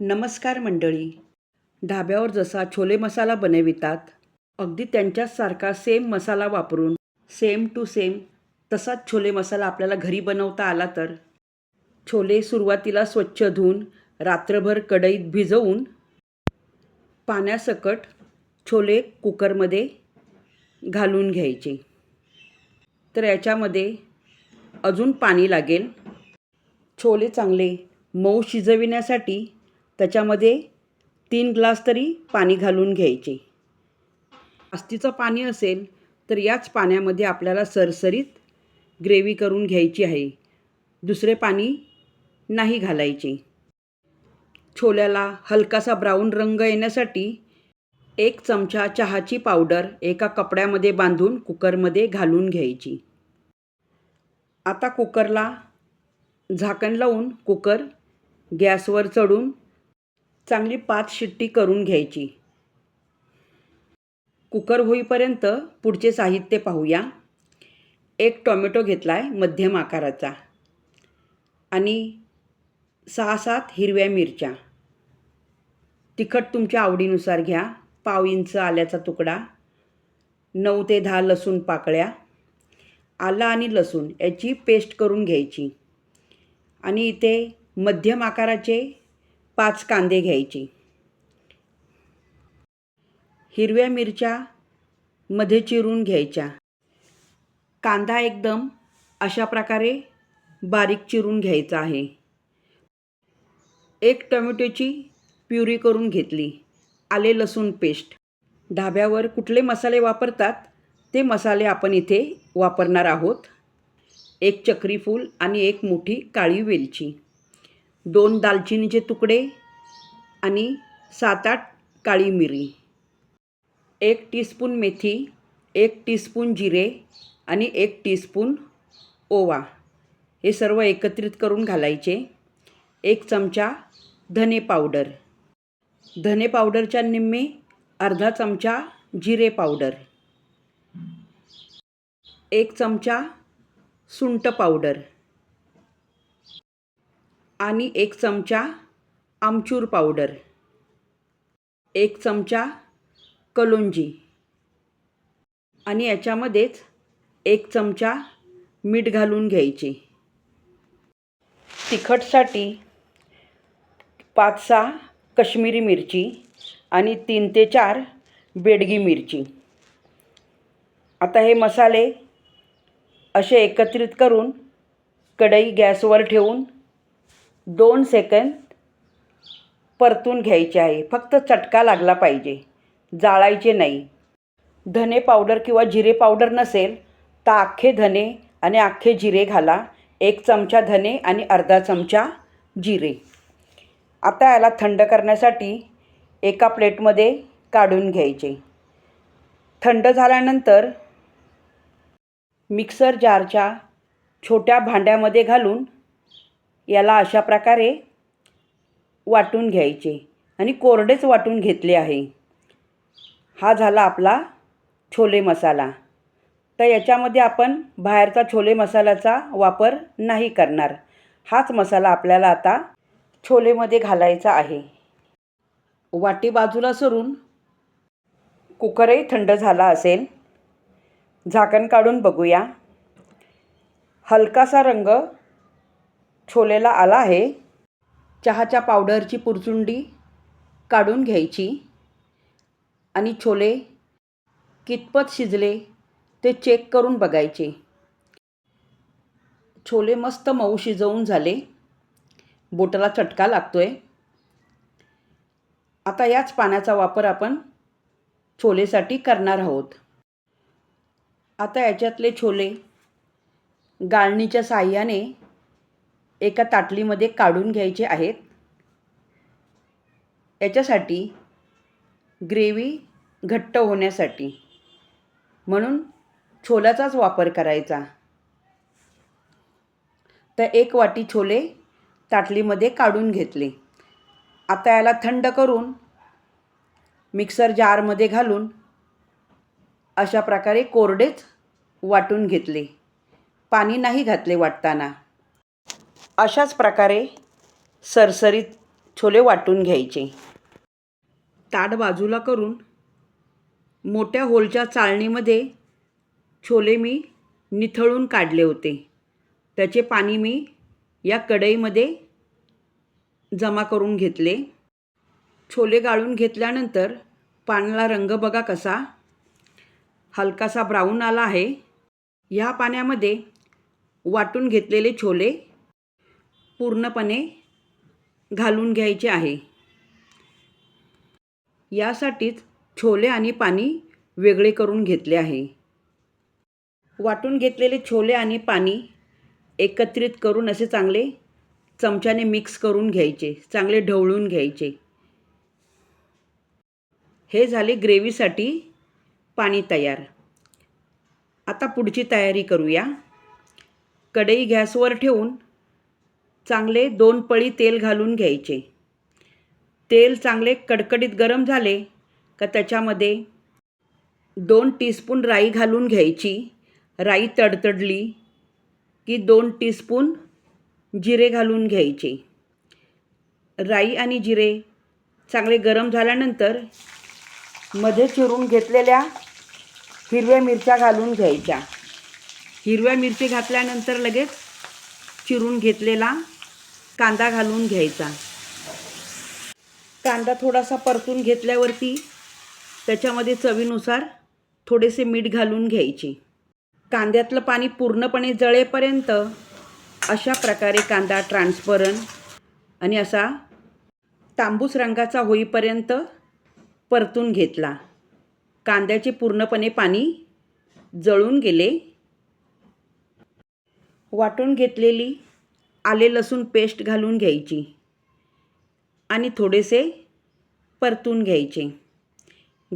नमस्कार मंडळी. ढाब्यावर जसा छोले मसाला बनवितात अगदी त्यांच्याचसारखा सेम मसाला वापरून सेम टू सेम तसाच छोले मसाला आपल्याला घरी बनवता आला तर. छोले सुरुवातीला स्वच्छ धुवून रात्रभर कढईत भिजवून पाण्यासकट छोले कुकरमध्ये घालून घ्यायचे. तर याच्यामध्ये अजून पाणी लागेल. छोले चांगले मऊ शिजविण्यासाठी त्याच्यामध्ये तीन ग्लास तरी पाणी घालून घ्यायचे. आस्तीचं पाणी असेल तर याच पाण्यामध्ये आपल्याला सरसरीत ग्रेव्ही करून घ्यायची आहे. दुसरे पाणी नाही घालायचे. छोल्याला हलकासा ब्राऊन रंग येण्यासाठी एक चमचा चहाची पावडर एका कपड्यामध्ये बांधून कुकरमध्ये घालून घ्यायची. आता कुकरला झाकण लावून कुकर गॅसवर चढून चांगली पाच शिट्टी करून घ्यायची. कुकर होईपर्यंत पुढचे साहित्य पाहूया. एक टॉमॅटो घेतला आहे मध्यम आकाराचा. आणि सहा सात हिरव्या मिरच्या. तिखट तुमच्या आवडीनुसार घ्या. पाव इंच आल्याचा तुकडा. नऊ ते दहा लसूण पाकळ्या. आलं आणि लसूण याची पेस्ट करून घ्यायची. आणि इथे मध्यम आकाराचे पाच कांदे घ्यायचे. हिरव्या मिरच्या मध्ये चिरून घ्यायच्या. कांदा एकदम अशा प्रकारे बारीक चिरून घ्यायचा आहे. एक टोमॅटोची प्युरी करून घेतली. आले लसूण पेस्ट. ढाब्यावर कुठले मसाले वापरतात ते मसाले आपण इथे वापरणार आहोत. एक चक्रीफूल आणि एक मोठी काळी वेलची. दोन दालचिनीचे तुकडे आणि सात आठ काळी मिरी. एक टीस्पून मेथी एक टीस्पून जिरे आणि एक टीस्पून ओवा. हे सर्व एकत्रित करून घालायचे. एक चमचा धने पावडर. धने पावडरच्या निम्मे अर्धा चमचा जिरे पावडर. एक चमचा सुंट पावडर. आणि एक चमचा आमचूर पावडर. एक चमचा कलोंजी. आणि याच्यामध्येच एक चमचा मीठ घालून घ्यायची. तिखटसाठी पाच सहा कश्मीरी मिरची आणि तीन ते चार बेडगी मिरची. आता हे मसाले असे एकत्रित करून कढई गॅसवर ठेवून दोन सेकंद परतून घ्यायचे आहे. फक्त चटका लागला पाहिजे. जाळायचे नाही. धने पावडर किंवा जिरे पावडर नसेल तर अख्खे धने आणि अख्खे जिरे घाला. एक चमचा धने आणि अर्धा चमचा जिरे. आता याला थंड करण्यासाठी एका प्लेटमध्ये काढून घ्यायचे. थंड झाल्यानंतर मिक्सर जारच्या छोट्या भांड्यामध्ये घालून याला अशा प्रकारे वाटून घ्यायचे. आणि कोरडेच वाटून घेतले आहे. हा झाला आपला छोले मसाला. तर याच्यामध्ये आपण बाहेरचा छोले मसाल्याचा वापर नाही करणार. हाच मसाला आपल्याला आता छोलेमध्ये घालायचा आहे. वाटी बाजूला सरून कुकरही थंड झाला असेल. झाकण काढून बघूया. हलकासा रंग छोलेला आला आहे. चहाच्या पावडरची पुरचुंडी काढून घ्यायची. आणि छोले कितपत शिजले ते चेक करून बघायचे. छोले मस्त मऊ शिजवून झाले. बोटाला चटका लागतो आहे आता याच पाण्याचा वापर आपण छोलेसाठी करणार आहोत. आता याच्यातले छोले गाळणीच्या साह्याने एका ताटलीमध्ये काढून घ्यायचे आहेत. याच्यासाठी ग्रेव्ही घट्ट होण्यासाठी. म्हणून छोल्याचाच वापर करायचा. तर एक वाटी छोले ताटलीमध्ये काढून घेतले. आता याला थंड करून मिक्सर जारमध्ये घालून अशा प्रकारे कोरडेच वाटून घेतले. पाणी नाही घातले वाटताना. अशाच प्रकारे सरसरीत छोले वाटून घ्यायचे. ताट बाजूला करून मोठ्या होलच्या चाळणीमध्ये छोले मी निथळून काढले होते. त्याचे पाणी मी या कढईमध्ये जमा करून घेतले. छोले गाळून घेतल्यानंतर पाण्याला रंग बघा कसा हलकासा ब्राऊन आला आहे. ह्या पाण्यामध्ये वाटून घेतलेले छोले पूर्णपणे घालून घ्यायचे आहे. यासाठीच छोले आणि पाणी वेगळे करून घेतले आहे. वाटून घेतलेले छोले आणि पाणी एकत्रित करून असे चांगले चमच्याने मिक्स करून घ्यायचे चांगले ढवळून घ्यायचे. हे झाले ग्रेव्हीसाठी पाणी तयार. आता पुढची तयारी करूया. कढई गॅसवर ठेवून चांगले दोन पळी तेल घालून घ्यायचे. तेल चांगले कडकडीत गरम झाले का त्याच्यामध्ये दोन टीस्पून राई घालून घ्यायची. राई तडतडली की दोन टीस्पून जिरे घालून घ्यायचे. राई आणि जिरे चांगले गरम झाल्यानंतरमध्ये चिरून घेतलेल्या हिरव्या मिरच्या घालून घ्यायच्या. हिरव्या मिरची घातल्यानंतर लगेच चिरून घेतलेला कांदा घालून घ्यायचा. कांदा थोडासा परतून घेतल्यावरती त्याच्यामध्ये चवीनुसार थोडेसे मीठ घालून घ्यायचे. कांद्यातलं पाणी पूर्णपणे जळेपर्यंत अशा प्रकारे कांदा ट्रान्सपरंट आणि असा तांबूस रंगाचा होईपर्यंत परतून घेतला. कांद्याचे पूर्णपणे पाणी जळून गेले. वाटून घेतलेली आले लसूण पेस्ट घालून घ्यायची. आणि थोडेसे परतून घ्यायचे.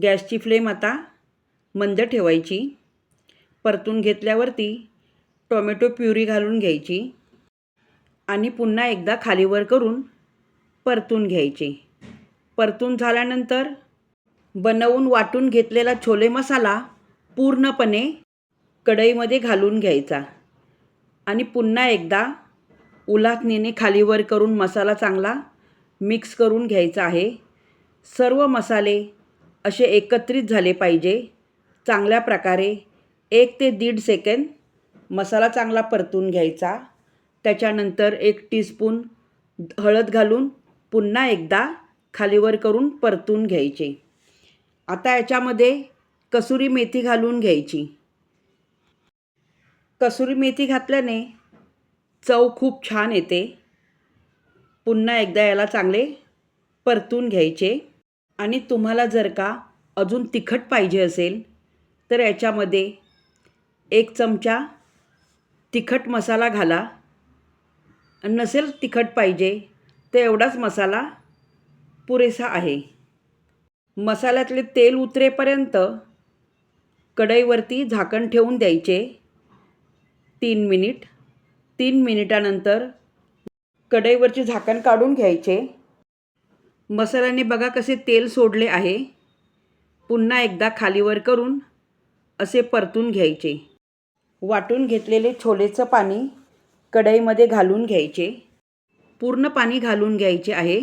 गॅसची फ्लेम आता मंद ठेवायची. परतून घेतल्यावरती टोमॅटो प्युरी घालून घ्यायची. आणि पुन्हा एकदा खालीवर करून परतून घ्यायचे. परतून झाल्यानंतर बनवून वाटून घेतलेला छोले मसाला पूर्णपणे कढईमध्ये घालून घ्यायचा. आणि पुन्हा एकदा उलाटणीने खालीवर करून मसाला चांगला मिक्स करून घ्यायचा आहे. सर्व मसाले असे एकत्रित झाले पाहिजे. चांगल्या प्रकारे एक ते दीड सेकंद मसाला चांगला परतून घ्यायचा. त्याच्यानंतर एक टीस्पून हळद घालून पुन्हा एकदा खालीवर करून परतून घ्यायचे. आता याच्यामध्ये कसुरी मेथी घालून घ्यायची. कसुरी मेथी घातल्याने चव खूप छान येते. पुन्हा एकदा याला चांगले परतून घ्यायचे. आणि तुम्हाला जर का अजून तिखट पाहिजे असेल तर याच्यामध्ये एक चमचा तिखट मसाला घाला. नसेल तिखट पाहिजे तर एवढाच मसाला पुरेसा आहे. मसाल्यातले तेल उतरेपर्यंत कढईवरती झाकण ठेवून द्यायचे. तीन मिनिट. तीन मिनिटानंतर कढईवरचे झाकण काढून घ्यायचे. मसाल्याने बघा कसे तेल सोडले आहे. पुन्हा एकदा खालीवर करून असे परतून घ्यायचे. वाटून घेतलेले छोलेचं पाणी कढईमध्ये घालून घ्यायचे. पूर्ण पाणी घालून घ्यायचे आहे.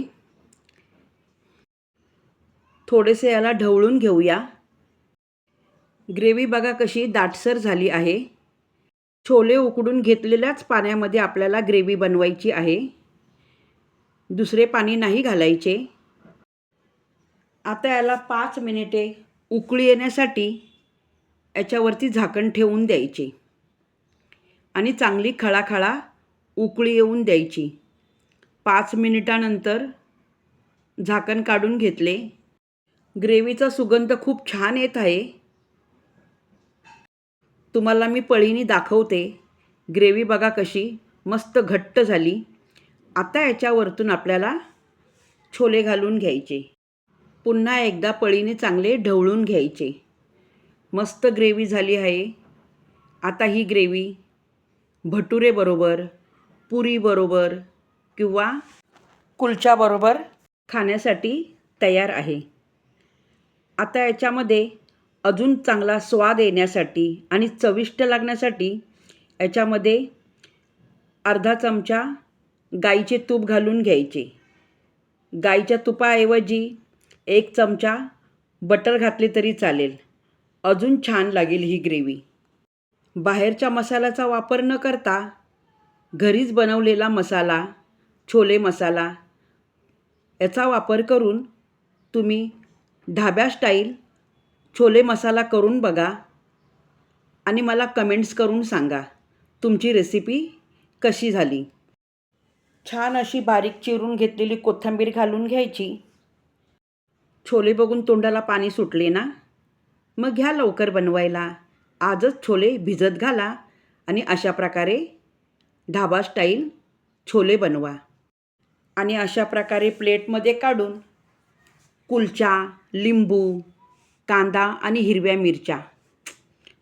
थोडेसे याला ढवळून घेऊया. ग्रेव्ही बघा कशी दाटसर झाली आहे. छोले उकडून घेतलेल्याच पाण्यामध्ये आपल्याला ग्रेव्ही बनवायची आहे. दुसरे पाणी नाही घालायचे. आता याला पाच मिनिटे उकळी येण्यासाठी याच्यावरती झाकण ठेवून द्यायचे आणि चांगली खळाखळा उकळी येऊन द्यायची. पाच मिनिटानंतर झाकण काढून घेतले. ग्रेव्हीचा सुगंध खूप छान येत आहे. तुम्हाला मी पळीनी दाखवते. ग्रेव्ही बघा कशी मस्त घट्ट झाली. आता याच्यावरतून आपल्याला छोले घालून घ्यायचे. पुन्हा एकदा पळीने चांगले ढवळून घ्यायचे. मस्त ग्रेव्ही झाली आहे. आता ही ग्रेव्ही भटुरेबरोबर पुरीबरोबर किंवा कुलच्याबरोबर खाण्यासाठी तयार आहे. आता याच्यामध्ये अजून चांगला स्वाद येण्यासाठी आणि चविष्ट लागण्यासाठी याच्यामध्ये अर्धा चमचा गाईचे तूप घालून घ्यायचे. गाईच्या तुपाऐवजी एक चमचा बटर घातले तरी चालेल. अजून छान लागेल ही ग्रेव्ही. बाहेरच्या मसाल्याचा वापर न करता घरीच बनवलेला मसाला छोले मसाला याचा वापर करून तुम्ही ढाब्या स्टाईल छोले मसाला करून बघा आणि मला कमेंट्स करून सांगा तुमची रेसिपी कशी झाली? छान अशी बारीक चिरून घेतलेली कोथिंबीर घालून घ्यायची. छोले बघून तोंडाला पाणी सुटले ना? मग घ्या लवकर बनवायला. आजच छोले भिजत घाला आणि अशा प्रकारे ढाबा स्टाईल छोले बनवा. आणि अशा प्रकारे प्लेटमध्ये काढून कुलचा लिंबू कांदा आणि हिरव्या मिरच्या.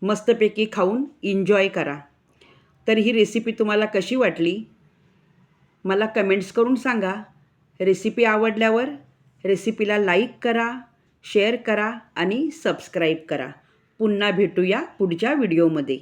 मस्तपैकी खाऊन एन्जॉय करा. तर ही रेसिपी तुम्हाला कशी वाटली? मला कमेंट्स करून सांगा. रेसिपी आवडल्यावर रेसिपीला लाईक करा शेअर करा आणि सबस्क्राईब करा. पुन्हा भेटूया पुढच्या व्हिडिओमध्ये